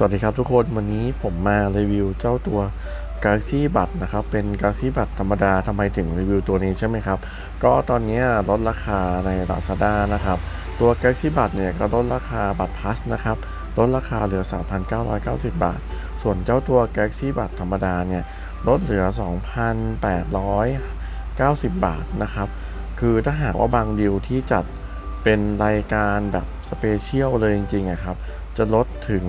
สวัสดีครับทุกคนวันนี้ผมมารีวิวเจ้าตัว Galaxy บัตนะครับ เป็น Galaxy บัตธรรมดาทำไมถึงรีวิวตัวนี้ใช่ไหมครับ ก็ตอนนี้ลดราคาใน Lazada นะครับ ตัว Galaxy บัตเนี่ยก็ลดราคาบัตรพัสนะครับลดราคาเหลือ 3,990 บาท ส่วนเจ้าตัว Galaxy บัตธรรมดาเนี่ยลดเหลือ 2,890 บาทนะครับ คือถ้าหากว่าบางดีลที่จัดเป็นรายการแบบ สเปเชียลเลยจริงๆอะครับ จะลดถึง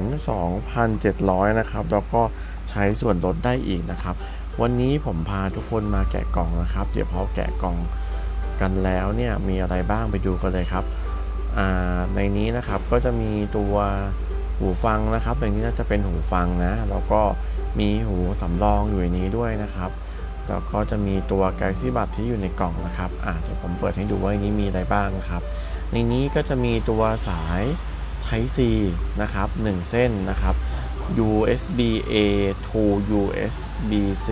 2,700 นะครับ แล้วก็ใช้ส่วนลดได้อีกนะครับ วันนี้ผมพาทุกคนมาแกะกล่องนะครับ เดี๋ยวพอแกะกล่องกันแล้วเนี่ยมีอะไรบ้างไปดูกันเลยครับ ในนี้นะครับก็จะมีตัวหูฟังนะครับอย่างนี้น่าจะเป็นหูฟังนะ แล้วก็มีหูสำรองอยู่ในนี้ด้วยนะครับ แล้วก็จะมีตัว Galaxy Buds ที่อยู่ในกล่องนะครับอ่าเดี๋ยวผมเปิดให้ดูว่าในนี้มีอะไรบ้างนะครับ ในนี้ก็จะมีตัวสาย Type C นะครับ 1 เส้นนะครับ USB A to USB C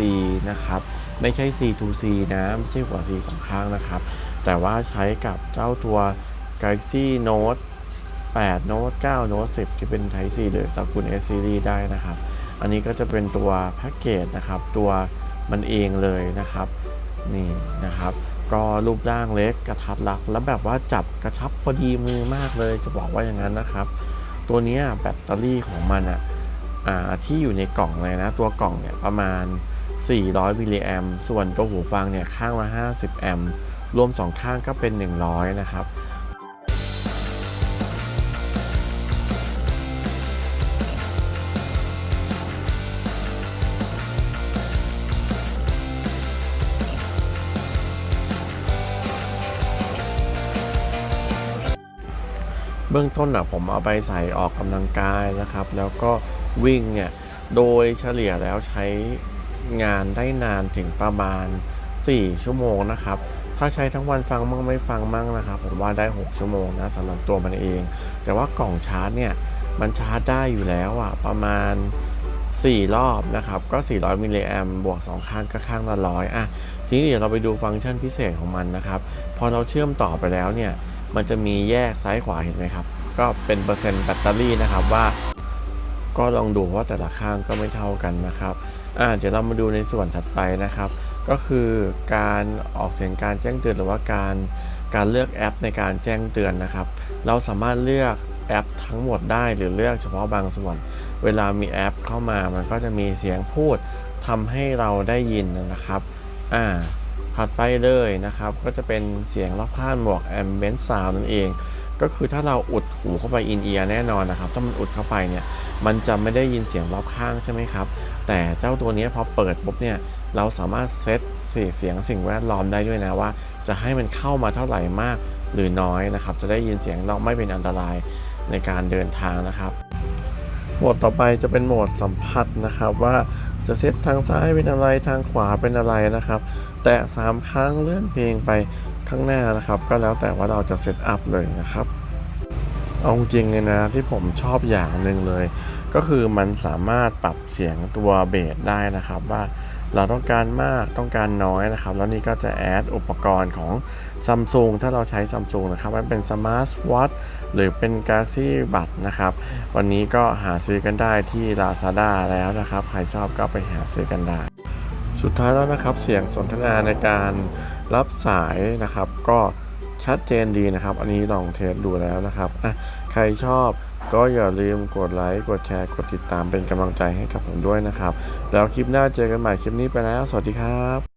นะครับ ไม่ใช่ C to C นะไม่ใช่หัว C สองข้างนะครับ แต่ว่าใช้กับเจ้าตัว Galaxy Note 8 Note 9 Note 10 ที่เป็น Type C หรือตระกูล S Series ได้นะครับ อันนี้ก็จะเป็นตัวแพ็กเกจนะครับ ตัวมันเองเลยนะครับ นี่นะครับ ก็รูปร่างเล็กกระทัดรัดแล้วแบบว่าจับกระชับพอดีมือมากเลยจะบอกว่าอย่างนั้นนะครับ ตัวนี้แบตเตอรี่ของมันอะอะที่อยู่ในกล่องเลยนะ ตัวกล่องเนี่ยประมาณ 400มิลลิแอมส่วนตัวหูฟังเนี่ยข้างละ50 แอมรวม 2 ข้างก็เป็น 100 นะครับ เบื้องต้นอะผมเอาไปใส่ออกกำลังกายนะครับ แล้วก็วิ่งเนี่ยโดยเฉลี่ยแล้วใช้งานได้นานถึงประมาณ 4 ชั่วโมงนะครับ ถ้าใช้ทั้งวันฟังมั่งไม่ฟังมั่งนะครับ ผมว่าได้ 6 ชั่วโมงนะสำหรับตัวมันเอง แต่ว่ากล่องชาร์จเนี่ยมันชาร์จได้อยู่แล้วอะประมาณ 4 รอบนะครับ ก็ 400 มิลลิแอมบวก 2 ข้างก็ข้างละร้อยอะทีนี้เดี๋ยวเราไปดูฟังก์ชันพิเศษของมันนะครับ พอเราเชื่อมต่อไปแล้วเนี่ย มันจะมีแยกซ้ายขวาเห็นไหมครับ ก็เป็นเปอร์เซ็นต์แบตเตอรี่นะครับว่า ก็ลองดูว่าแต่ละข้างก็ไม่เท่ากันนะครับอ่าเดี๋ยวเรามาดูในส่วนถัดไปนะครับ ก็คือการออกเสียงการแจ้งเตือนหรือว่าการการเลือกแอปในการแจ้งเตือนนะครับ เราสามารถเลือกแอปทั้งหมดได้หรือเลือกเฉพาะบางส่วน เวลามีแอปเข้ามามันก็จะมีเสียงพูดทำให้เราได้ยินนะครับ อ่า ถัดไปเลยนะครับ ก็จะเป็นเสียงรอบข้างบวก ambient sound นั่นเอง ก็คือถ้าเราอุดหูเข้าไปอินเอียร์แน่นอนนะครับ ถ้ามันอุดเข้าไปเนี่ย มันจะไม่ได้ยินเสียงรอบข้างใช่ไหมครับ แต่เจ้าตัวนี้พอเปิดปุ๊บเนี่ย เราสามารถเซตเสียงสิ่งแวดล้อมได้ด้วยนะว่า จะให้มันเข้ามาเท่าไหร่มากหรือน้อยนะครับ จะได้ยินเสียงเราไม่เป็นอันตรายในการเดินทางนะครับ โหมดต่อไปจะเป็นโหมดสัมผัสนะครับว่า จะเซตทางซ้ายเป็นอะไรทางขวาเป็นอะไรนะครับ แต่3ครั้งเลื่อนเพลงไปข้างหน้านะครับ ก็แล้วแต่ว่าเราจะเซตอัพเลยนะครับ เอาจริงเลยนะที่ผมชอบอย่างหนึ่งเลย ก็คือมันสามารถปรับเสียงตัวเบสได้นะครับว่า เราต้องการมากต้องการน้อยนะครับ แล้วนี่ก็จะแอดอุปกรณ์ของ Samsung ถ้าเราใช้ Samsung นะครับ มันเป็น Smart Watch หรือเป็น Galaxy b u d นะครับ วันนี้ก็หาซื้อกันได้ที่ Lazada แล้วนะครับ ใครชอบก็ไปหาซื้อกันได้ สุดท้ายแล้วนะครับเสียงสนทนาในการรับสายนะครับ ก็ชัดเจนดีนะครับ อันนี้ลองเทสดูแล้วนะครับอะใครชอบ ก็อย่าลืมกดไลค์ กดแชร์ กดติดตามเป็นกำลังใจให้กับผมด้วยนะครับ แล้วคลิปหน้าเจอกันใหม่คลิปนี้ไปแล้ว สวัสดีครับ